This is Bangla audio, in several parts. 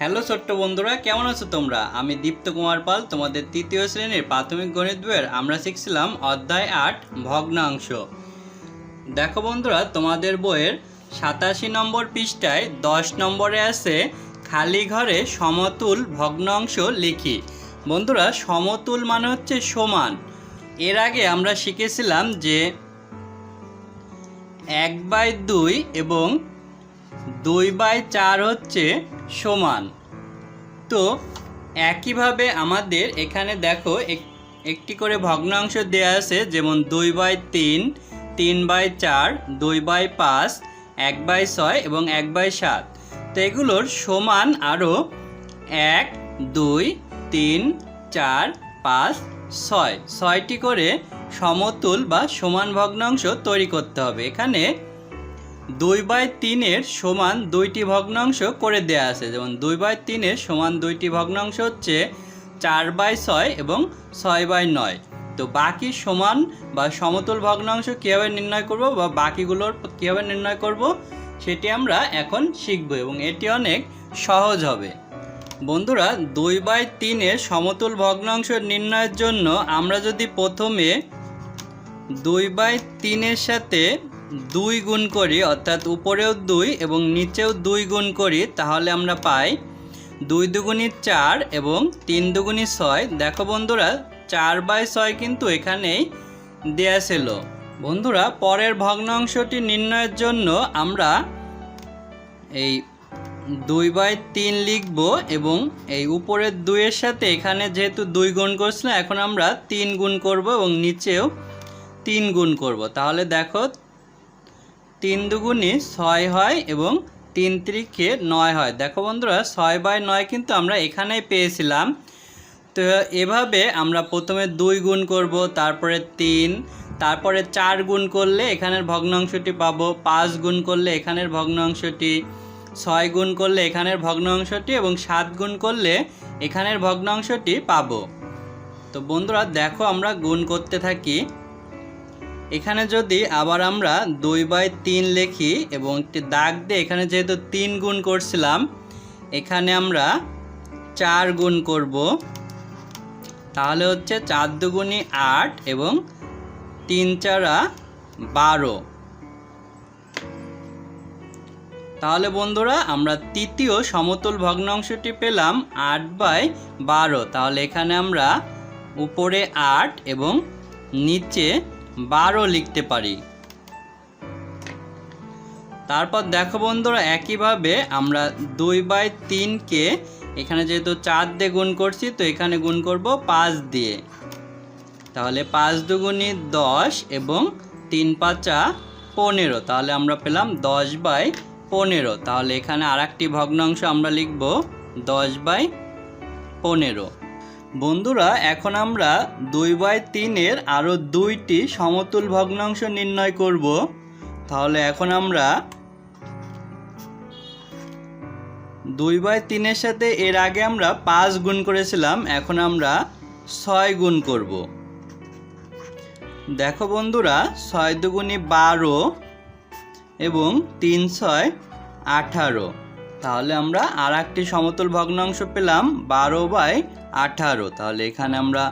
হ্যালো ছোট্ট বন্ধুরা, কেমন আছো তোমরা? আমি দীপ্ত কুমার পাল, তোমাদের তৃতীয় শ্রেণির প্রাথমিক গণিত বইয়ের আমরা শিখছিলাম অধ্যায় আট, ভগ্নাংশ। দেখো বন্ধুরা, তোমাদের বইয়ের সাতাশি নম্বর পৃষ্ঠায় দশ নম্বরে আছে, খালি ঘরে সমতুল ভগ্নাংশ লিখি। বন্ধুরা, সমতুল মানে হচ্ছে সমান। এর আগে আমরা শিখেছিলাম যে এক বাই দুই এবং দুই বাই চার হচ্ছে সমান। তো একইভাবে আমাদের এখানে দেখো এক- একটি করে ভগ্নাংশ দেওয়া আছে, যেমন দুই বাই তিন তিন বাই চার, দুই বাই পাঁচ, এক বাই ছয় এবং এক বাই সাত। তো এগুলোর সমান আরও এক, দুই, তিন, চার, পাঁচ, ছয়। ছয়টি করে সমতুল বা সমান ভগ্নাংশ তৈরি করতে হবে। এখানে দুই বাই তিনের সমান দুইটি ভগ্নাংশ করে দেয়া আছে। যেমন দুই বাই তিনের সমান দুইটি ভগ্নাংশ হচ্ছে চার বাই ছয় এবং ছয় বাই নয়। তো বাকি সমান বা সমতুল ভগ্নাংশ কীভাবে নির্ণয় করব বা বাকিগুলোর কীভাবে নির্ণয় করব সেটি আমরা এখন শিখব এবং এটি অনেক সহজ হবে। বন্ধুরা, দুই বাই তিনের সমতুল ভগ্নাংশ নির্ণয়ের জন্য আমরা যদি প্রথমে দুই বাই তিনের সাথে দুই গুণ করি, অর্থাৎ উপরেও দুই এবং নিচেও দুই গুণ করি, তাহলে আমরা পাই দুই দুগুণি চার এবং তিন দুগুণি ছয়। দেখো বন্ধুরা, চার বাই ছয় কিন্তু এখানেই দেয়া ছিল। বন্ধুরা, পরের ভগ্নাংশটি নির্ণয়ের জন্য আমরা এই দুই বাই তিন লিখব এবং এই উপরের দুইয়ের সাথে এখানে যেহেতু দুই গুণ করছিলাম, এখন আমরা তিন গুণ করব এবং নিচেও তিন গুণ করব। তাহলে দেখো তিন দুগুণই ছয় হয় এবং তিন ত্রিকে নয় হয়। দেখো বন্ধুরা, ছয় বাই নয় কিন্তু আমরা এখানেই পেয়েছিলাম। তো এভাবে আমরা প্রথমে দুই গুণ করব, তারপরে তিন, তারপরে চার গুণ করলে এখানের ভগ্নাংশটি পাবো, পাঁচ গুণ করলে এখানের ভগ্নাংশটি, ছয় গুণ করলে এখানের ভগ্নাংশটি এবং সাত গুণ করলে এখানের ভগ্নাংশটি পাবো। তো বন্ধুরা, দেখো আমরা গুণ করতে থাকি। এখানে যদি আবার আমরা দুই বাই তিন লিখি এবং একটি দাগ দিয়ে এখানে যেহেতু তিন গুণ করছিলাম, এখানে আমরা চার গুণ করব। তাহলে হচ্ছে চার দুগুণি আট এবং তিন চারা বারো। তাহলে বন্ধুরা আমরা তৃতীয় সমতুল ভগ্নাংশটি পেলাম আট বাই বারো। তাহলে এখানে আমরা উপরে আট এবং নিচে বারো লিখতে পারি। তারপর দেখো বন্ধুরা, একইভাবে আমরা দুই বাই তিনকে এখানে যেহেতু চার দিয়ে গুণ করছি, তো এখানে গুণ করব পাঁচ দিয়ে। তাহলে পাঁচ দুগুণি দশ এবং তিন পাঁচা পনেরো, তাহলে আমরা পেলাম দশ বাই পনেরো। তাহলে এখানে আর একটি ভগ্নাংশ আমরা লিখব দশ বাই পনেরো। বন্ধুরা, এখন আমরা দুই বাই তিনের আরও দুইটি সমতুল ভগ্নাংশ নির্ণয় করব। তাহলে এখন আমরা দুই বাই তিনের সাথে এর আগে আমরা পাঁচ গুণ করেছিলাম, এখন আমরা ছয় গুণ করব। দেখো বন্ধুরা, ছয় দুগুণি বারো এবং তিন ছয় আঠারো। তাহলে আমরা আর একটি সমতুল ভগ্নাংশ পেলাম, বারো বাই আঠারো। তাহলে এখানে আমরা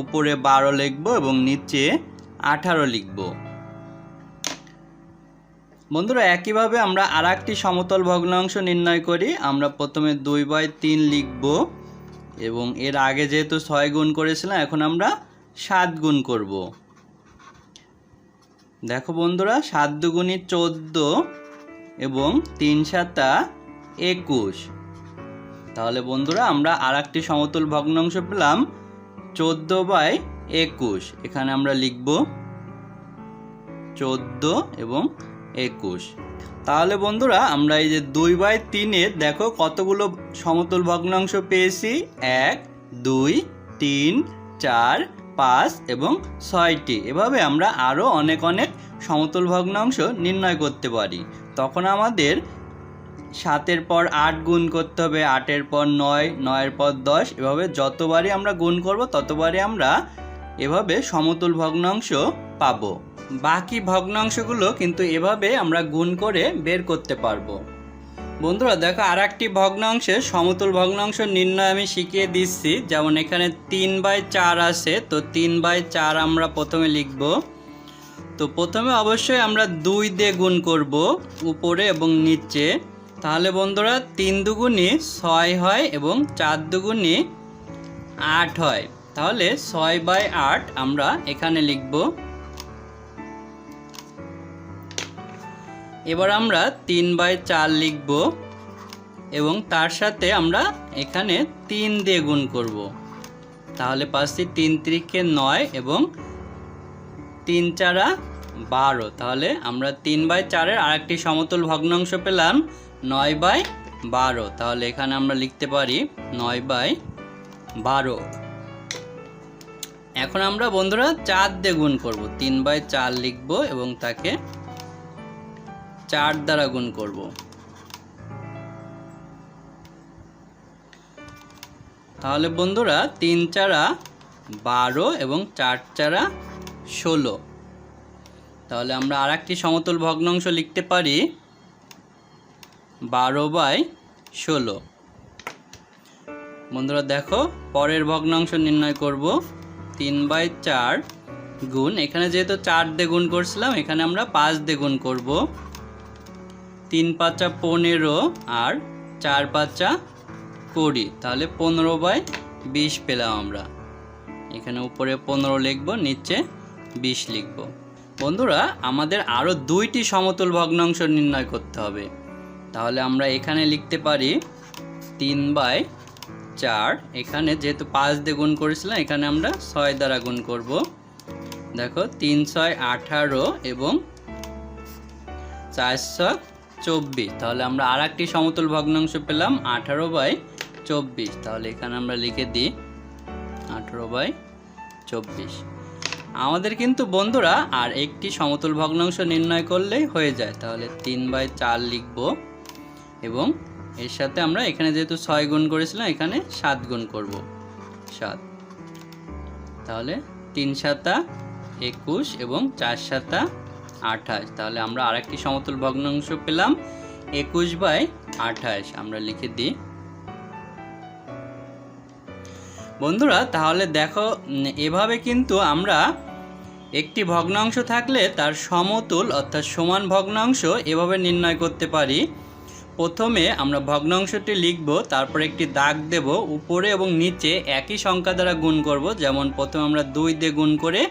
উপরে বারো লিখব এবং নিচে আঠারো লিখব। বন্ধুরা, একইভাবে আমরা আর একটি সমতল ভগ্নাংশ নির্ণয় করি। আমরা প্রথমে দুই বাই তিন লিখব এবং এর আগে যেহেতু ছয় গুণ করেছিলাম, এখন আমরা সাত গুণ করব। দেখো বন্ধুরা, সাত দুগুণি চোদ্দ এবং তিন সাতা একুশ। তাহলে বন্ধুরা আমরা আর একটি সমতুল ভগ্নাংশ পেলাম চোদ্দ বাই একুশ। এখানে আমরা লিখব চোদ্দ এবং একুশ। তাহলে বন্ধুরা আমরা এই যে দুই বাই তিনে দেখো কতগুলো সমতুল ভগ্নাংশ পেয়েছি? এক, দুই, তিন, চার, পাঁচ এবং ছয়টি। এভাবে আমরা আরও অনেক অনেক সমতুল ভগ্নাংশ নির্ণয় করতে পারি। তখন আমাদের সাতের পর আট গুণ করতে হবে, আটের পর নয়, নয়ের পর দশ, এভাবে যতবারই আমরা গুণ করব, ততবারই আমরা এভাবে সমতুল ভগ্নাংশ পাবো। বাকি ভগ্নাংশগুলো কিন্তু এভাবে আমরা গুণ করে বের করতে পারব। বন্ধুরা, দেখো আর একটি ভগ্নাংশে সমতুল ভগ্নাংশ নির্ণয় আমি শিখিয়ে দিচ্ছি। যেমন এখানে তিন বাই চার আছে, তো তিন বাই চার আমরা প্রথমে লিখব। তো প্রথমে অবশ্যই আমরা দুই দিয়ে গুণ করব, উপরে এবং নিচে। তাহলে বন্ধুরা তিন দুগুণে ছয় হয় এবং চার দুগুণে আট হয়। তাহলে ছয় বাই আট আমরা এখানে লিখব। এবার আমরা তিন বাই চার লিখব এবং তার সাথে আমরা এখানে তিন দিয়ে গুণ করব। তাহলে পাঁচটি তিন ত্রিকে নয় এবং তিন চারা বারো। তাহলে আমরা তিন বাই চারের আরেকটি সমতুল ভগ্নাংশ পেলাম। নয় বাই বারো। তাহলে এখানে আমরা লিখতে পারি নয় বাই বারো। এখন আমরা বন্ধুরা চার দিয়ে গুণ করব। তিন বাই চার লিখব এবং তাকে চার দ্বারা গুণ করব। তাহলে বন্ধুরা তিন চারা বারো এবং চার চারা ষোলো। তাহলে আমরা আর একটি সমতল ভগ্নাংশ লিখতে পারি বারো বাই ষোলো। বন্ধুরা দেখো, পরের ভগ্নাংশ নির্ণয় করব। তিন বাই চার গুণ, এখানে যেহেতু চার দিয়ে করছিলাম, এখানে আমরা পাঁচ দিয়ে করব। তিন পাঁচা পনেরো আর চার পাঁচা কুড়ি, তাহলে পনেরো বাই বিশ পেলাম আমরা। এখানে উপরে পনেরো লিখব, নিচে বিশ লিখব। বন্ধুরা, আমাদের আরও দুইটি সমতুল ভগ্নাংশ নির্ণয় করতে হবে। তাহলে আমরা এখানে লিখতে পারি তিন বাই চার। এখানে যেহেতু পাঁচ দিয়ে গুণ করেছিলাম, এখানে আমরা ছয় দ্বারা গুণ করব। দেখো, তিন ছয় আঠারো এবং চারশো চব্বিশ। তাহলে আমরা আর একটি সমতুল ভগ্নাংশ পেলাম, আঠারো বাই চব্বিশ। তাহলে এখানে আমরা লিখে দিই আঠারো বাই চব্বিশ। আমাদের কিন্তু বন্ধুরা আর একটি সমতুল ভগ্নাংশ নির্ণয় করলেই হয়ে যায়। তাহলে তিন বাই চার লিখব। এবং এর সাথে আমরা এখানে যেহেতু ছয় গুণ করেছিলাম, এখানে সাত গুণ করব। সাত। তাহলে তিন সাতা একুশ এবং চার সাতা আঠাশ। তাহলে আমরা আরেকটি সমতুল ভগ্নাংশ পেলাম, একুশ বাই আঠাশ। আমরা লিখে দিই। বন্ধুরা, তাহলে দেখো এভাবে কিন্তু আমরা একটি ভগ্নাংশ থাকলে তার সমতুল অর্থাৎ সমান ভগ্নাংশ এভাবে নির্ণয় করতে পারি। প্রথমে আমরা ভগ্নাংশটি লিখব, তারপর একটি দাগ দেব, উপরে এবং নিচে একই সংখ্যা দ্বারা গুণ করব, যেমন প্রথমে আমরা দুই দিয়ে গুণ করে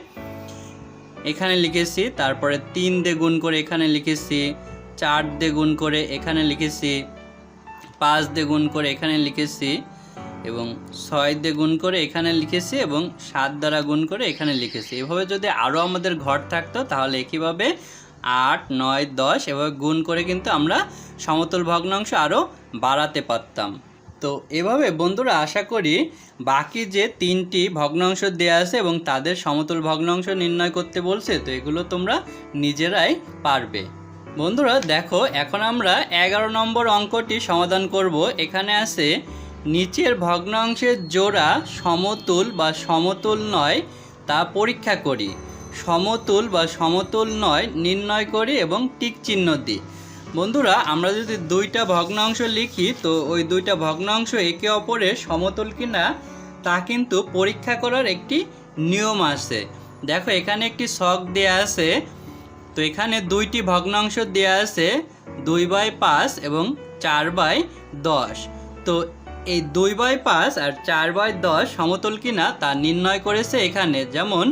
এখানে লিখেছি, তারপরে তিন দিয়ে গুণ করে এখানে লিখেছি, চার দিয়ে গুণ করে এখানে লিখেছি, পাঁচ দিয়ে গুণ করে এখানে লিখেছি, এবং ছয় দিয়ে গুণ করে এখানে লিখেছি এবং সাত দ্বারা গুণ করে এখানে লিখেছি। এভাবে যদি আরও আমাদের ঘর থাকতো, তাহলে একইভাবে আট, নয়, দশ এভাবে গুণ করে কিন্তু আমরা সমতল ভগ্নাংশ আরও বাড়াতে পারতাম। তো এভাবে বন্ধুরা আশা করি বাকি যে তিনটি ভগ্নাংশ দেওয়া আছে এবং তাদের সমতল ভগ্নাংশ নির্ণয় করতে বলছে, তো এগুলো তোমরা নিজেরাই পারবে। বন্ধুরা দেখো, এখন আমরা এগারো নম্বর অঙ্কটি সমাধান করব। এখানে আছে, নিচের ভগ্নাংশের জোড়া সমতুল বা সমতুল নয় তা পরীক্ষা করি। সমতুল বা সমতুল নয়, নির্ণয় করি এবং টিক চিহ্ন দিই। বন্ধুরা, আমরা যদি দুইটা ভগ্নাংশ লিখি, তো ওই দুইটা ভগ্নাংশ একে অপরের সমতুল কিনা, তা কিন্তু পরীক্ষা করার একটি নিয়ম আছে। দেখো, এখানে একটি শখ দেয়া আছে, তো এখানে দুইটি ভগ্নাংশ দেয়া আছে, দুই বাই পাঁচ এবং চার বাই দশ। তো এই দুই বাই পাঁচ আর চার বাই দশ সমতল কিনা, তা নির্ণয় করেছে এখানে। যেমন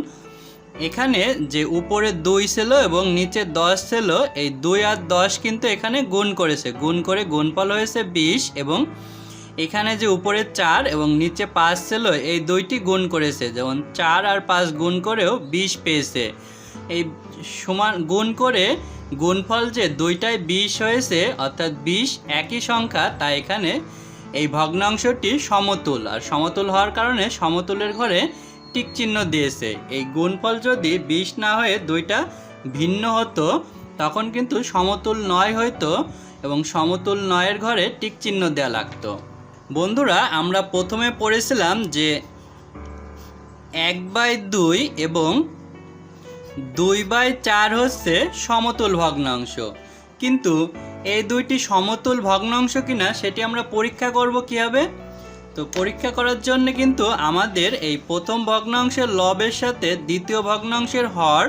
এখানে যে উপরে দুই ছিল এবং নিচে দশ ছিল, এই দুই আর দশ কিন্তু এখানে গুণ করেছে। গুণ করে গুণফল হয়েছে বিশ এবং এখানে যে উপরে চার এবং নিচে পাঁচ ছিল, এই দুইটি গুণ করেছে। যেমন চার আর পাঁচ গুণ করেও বিশ পেয়েছে। এই সমান গুণ করে গুণফল যে দুইটায় বিশ হয়েছে, অর্থাৎ বিশ একই সংখ্যা তাই এখানে এই ভগ্নাংশটি সমতুল। আর সমতুল হওয়ার কারণে সমতুলের ঘরে টিক চিহ্ন দিয়েছে। এই গুণফল যদি বিশ না হয়ে দুইটা ভিন্ন হতো, তখন কিন্তু সমতুল নয় হইতো এবং সমতুল নয়ের ঘরে টিক চিহ্ন দেওয়া লাগতো। বন্ধুরা, আমরা প্রথমে পড়েছিলাম যে এক বাই দুই এবং দুই বাই চার হচ্ছে সমতুল ভগ্নাংশ। কিন্তু এই দুইটি সমতুল ভগ্নাংশ কিনা, সেটি আমরা পরীক্ষা করব কীভাবে? তো পরীক্ষা করার জন্য কিন্তু আমাদের এই প্রথম ভগ্নাংশের লবের সাথে দ্বিতীয় ভগ্নাংশের হর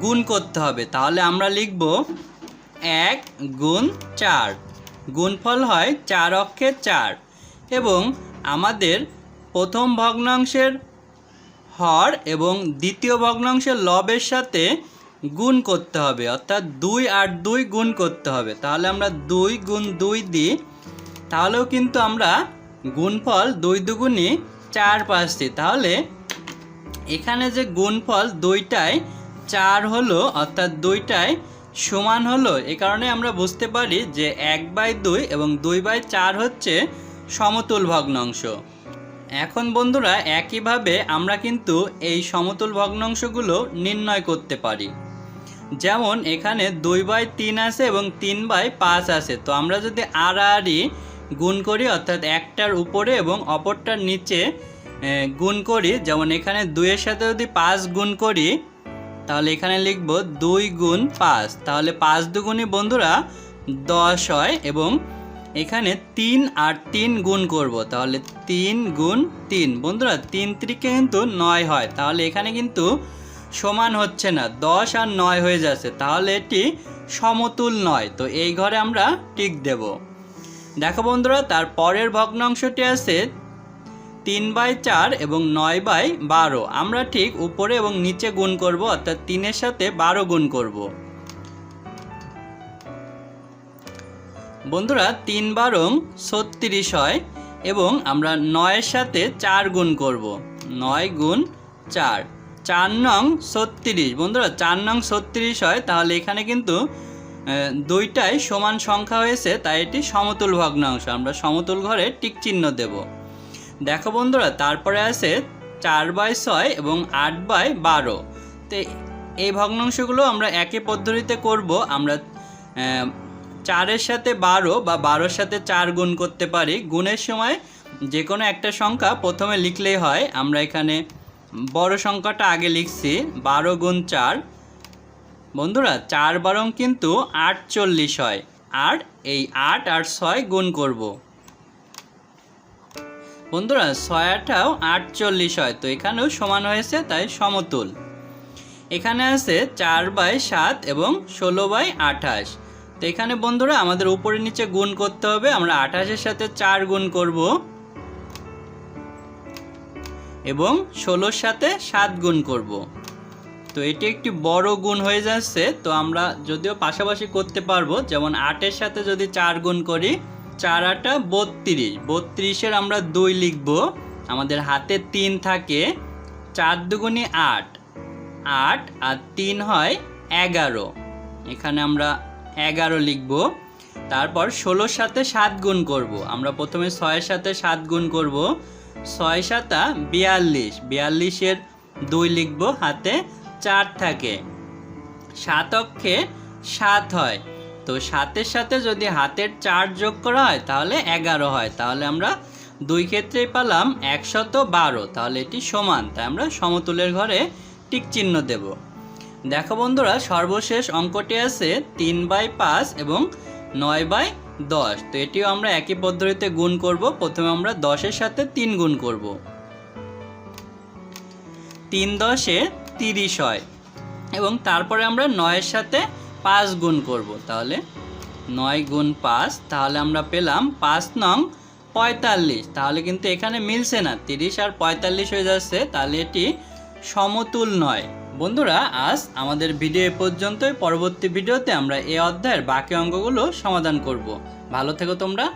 গুণ করতে হবে। তাহলে আমরা লিখব এক গুণ চার। গুণফল হয় চার অক্ষে চার। এবং আমাদের প্রথম ভগ্নাংশের হর এবং দ্বিতীয় ভগ্নাংশের লবের সাথে গুণ করতে হবে। অর্থাৎ দুই আর দুই গুণ করতে হবে। তাহলে আমরা দুই গুণ দুই দিই তাহলেও কিন্তু আমরা গুণফল দুই দুগুণই চার পাচ্ছি। তাহলে এখানে যে গুণফল দুইটায় চার হলো, অর্থাৎ দুইটায় সমান হলো, এ কারণে আমরা বুঝতে পারি যে এক বাই দুই এবং দুই বাই চার হচ্ছে সমতুল ভগ্নাংশ। এখন বন্ধুরা, একইভাবে আমরা কিন্তু এই সমতুল ভগ্নাংশগুলো নির্ণয় করতে পারি। যেমন এখানে দুই বাই তিন আছে এবং তিন বাই পাঁচ আছে। তো আমরা যদি আড়াআড়ি গুণ করি, অর্থাৎ একটার উপরে এবং অপরটার নিচে গুণ করি। যেমন এখানে দুইয়ের সাথে যদি পাঁচ গুণ করি, তাহলে এখানে লিখব দুই গুণ পাঁচ। তাহলে পাঁচ দুগুণই বন্ধুরা দশ হয় এবং এখানে তিন আর তিন গুণ করব। তাহলে তিন গুণ তিন। বন্ধুরা, তিন ত্রিকে কিন্তু নয় হয়। তাহলে এখানে কিন্তু সমান হচ্ছে না। দশ আর নয় হয়ে যাচ্ছে। তাহলে এটি সমতুল নয়। তো এই ঘরে আমরা টিক দেব। দেখো বন্ধুরা, তার পরের ভগ্নাংশটি আছে তিন বাই চার এবং নয় বাই বারো। আমরা ঠিক উপরে এবং নিচে গুণ করব, অর্থাৎ তিনের সাথে বারো গুণ করব। বন্ধুরা, তিন বারং ছত্রিশ হয় এবং আমরা নয়ের সাথে চার গুণ করব। নয় গুণ চার। চার নং ছত্রিশ। বন্ধুরা, চার নং ছত্রিশ হয়, তাহলে এখানে কিন্তু দুইটাই সমান সংখ্যা হয়েছে, তাই এটি সমতুল ভগ্নাংশ। আমরা সমতুল ঘরে টিক চিহ্ন দেব। দেখো বন্ধুরা, তারপরে আছে চার বাই ছয় এবং আট বাই বারো। তো, এই ভগ্নাংশগুলো আমরা একই পদ্ধতিতে করব। আমরা চারের সাথে বারো বা বারোর সাথে চার গুণ করতে পারি। গুণের সময় যে কোনো একটা সংখ্যা প্রথমে লিখলেই হয়। আমরা এখানে বড় সংখ্যাটা আগে লিখছি, বারো গুণ চার। বন্ধুরা, চার বারং কিন্তু আটচল্লিশ হয়। আর এই আট আর ছয় গুণ করব। বন্ধুরা ছয় আঠাও আটচল্লিশ হয়, তো এখানেও সমান হয়েছে, তাই সমতুল। এখানে আছে চার বাই সাত এবং ষোলো বাই আঠাশ। তো এখানে বন্ধুরা, আমাদের উপরে নিচে গুণ করতে হবে, আমরা আঠাশের সাথে চার গুণ করব। এবং ষোলোর সাথে সাত গুণ করব। তো এটি একটি বড় গুণ হয়ে যাচ্ছে, তো আমরা যদিও পাশাপাশি করতে পারব, যেমন আটের সাথে যদি চার গুণ করি, চার আটা বত্রিশ। বত্রিশের আমরা দুই লিখব, আমাদের হাতে তিন থাকে, চার দুগুণি আট। আট আর তিন হয় এগারো। এখানে আমরা এগারো লিখব। তারপর ষোলোর সাথে সাত গুণ করব। আমরা প্রথমে ছয়ের সাথে সাত গুণ করব। ছয় সাতা বিয়াল্লিশ। বিয়াল্লিশের দুই লিখব হাতে চার থাকে। সাত অক্ষে সাত হয়। তো সাতের সাথে যদি হাতের চার যোগ করা হয়, তাহলে এগারো হয়। তাহলে আমরা দুই ক্ষেত্রেই পেলাম একশত বারো। তাহলে এটি সমান। তাই আমরা সমতুলের ঘরে টিক চিহ্ন দেব। দেখো বন্ধুরা, সর্বশেষ অঙ্কটি আছে তিন বাই পাঁচ এবং নয় বাই দশ। তো এটিও আমরা একই পদ্ধতিতে গুণ করব। প্রথমে আমরা দশের সাথে তিন গুণ করব। তিন দশে তিরিশ হয়। এবং তারপরে আমরা নয়ের সাথে পাঁচ গুণ করব। তাহলে নয় গুণ পাঁচ, তাহলে আমরা পেলাম পাঁচ নং পঁয়তাল্লিশ। তাহলে কিন্তু এখানে মিলছে না। তিরিশ আর পঁয়তাল্লিশ হয়ে যাচ্ছে, তাহলে এটি সমতুল নয়। বন্ধুরা, আজ আমাদের ভিডিও এ পর্যন্তই। পরবর্তী ভিডিওতে আমরা এই অধ্যায়ের বাকি অঙ্কগুলো সমাধান করব। ভালো থেকো তোমরা।